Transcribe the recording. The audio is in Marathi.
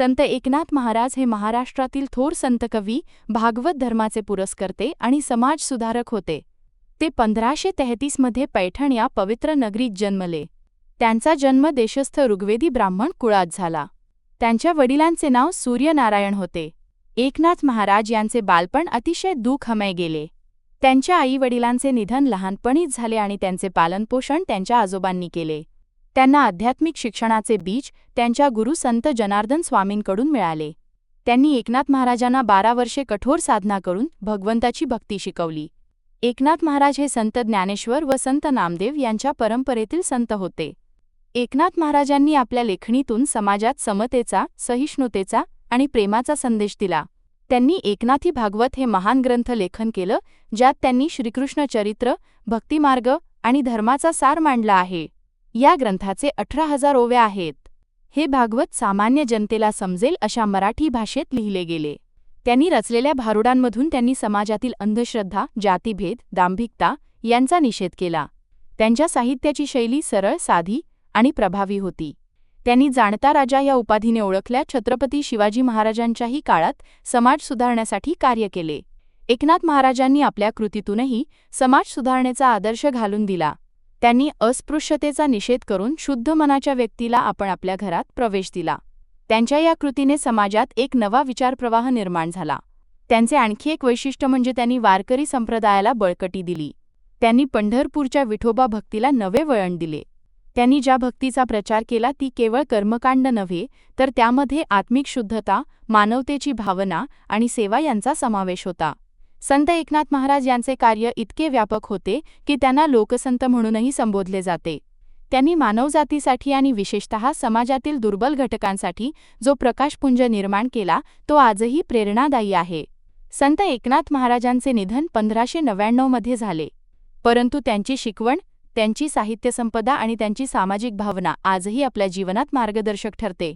संत एकनाथ महाराज हे महाराष्ट्रातील थोर संत कवी भागवत धर्माचे पुरस्कर्ते आणि समाज सुधारक होते. ते पंधराशे तेहतीसमध्ये पैठण या पवित्र नगरीत जन्मले. त्यांचा जन्म देशस्थ ऋग्वेदी ब्राह्मण कुळात झाला. त्यांच्या वडिलांचे नाव सूर्यनारायण होते. एकनाथ महाराज यांचे बालपण अतिशय दुःखमय गेले. त्यांच्या आईवडिलांचे निधन लहानपणीच झाले आणि त्यांचे पालनपोषण त्यांच्या आजोबांनी केले. त्यांना आध्यात्मिक शिक्षणाचे बीज त्यांच्या गुरु संत जनार्दन स्वामींकडून मिळाले. त्यांनी एकनाथ महाराजांना बारा वर्षे कठोर साधना करून भगवंताची भक्ती शिकवली. एकनाथ महाराज हे संत ज्ञानेश्वर व संत नामदेव यांच्या परंपरेतील संत होते. एकनाथ महाराजांनी आपल्या लेखणीतून समाजात समतेचा सहिष्णुतेचा आणि प्रेमाचा संदेश दिला. त्यांनी एकनाथी भागवत हे महान ग्रंथ लेखन केलं ज्यात त्यांनी श्रीकृष्ण चरित्र भक्तिमार्ग आणि धर्माचा सार मांडला आहे. या ग्रंथाचे अठरा हजार ओव्या आहेत. हे भागवत सामान्य जनतेला समजेल अशा मराठी भाषेत लिहिले गेले. त्यांनी रचलेल्या भारुडांमधून त्यांनी समाजातील अंधश्रद्धा जातीभेद दांभिकता यांचा निषेध केला. त्यांच्या साहित्याची शैली सरळ साधी आणि प्रभावी होती. त्यांनी जाणता राजा या उपाधीने ओळखल्या छत्रपती शिवाजी महाराजांच्याही काळात समाज सुधारण्यासाठी कार्य केले. एकनाथ महाराजांनी आपल्या कृतीतूनही समाज सुधारणेचा आदर्श घालून दिला. त्यांनी अस्पृश्यतेचा निषेध करून शुद्ध मनाच्या व्यक्तीला आपण आपल्या घरात प्रवेश दिला. त्यांच्या या कृतीने समाजात एक नवा विचारप्रवाह निर्माण झाला. त्यांचे आणखी एक वैशिष्ट्य म्हणजे त्यांनी वारकरी संप्रदायाला बळकटी दिली. त्यांनी पंढरपूरच्या विठोबा भक्तीला नवे वळण दिले. त्यांनी ज्या भक्तीचा प्रचार केला ती केवळ कर्मकांड नव्हे तर त्यामध्ये आत्मिक शुद्धता मानवतेची भावना आणि सेवा यांचा समावेश होता. संत एकनाथ महाराज यांचे कार्य इतके व्यापक होते की त्यांना लोकसंत म्हणूनही संबोधले जाते. त्यांनी मानवजातीसाठी आणि विशेषतः समाजातील दुर्बल घटकांसाठी जो प्रकाशपुंज निर्माण केला तो आजही प्रेरणादायी आहे. संत एकनाथ महाराजांचे निधन पंधराशे नव्याण्णवमध्ये झाले. परंतु त्यांची शिकवण त्यांची साहित्यसंपदा आणि त्यांची सामाजिक भावना आजही आपल्या जीवनात मार्गदर्शक ठरते.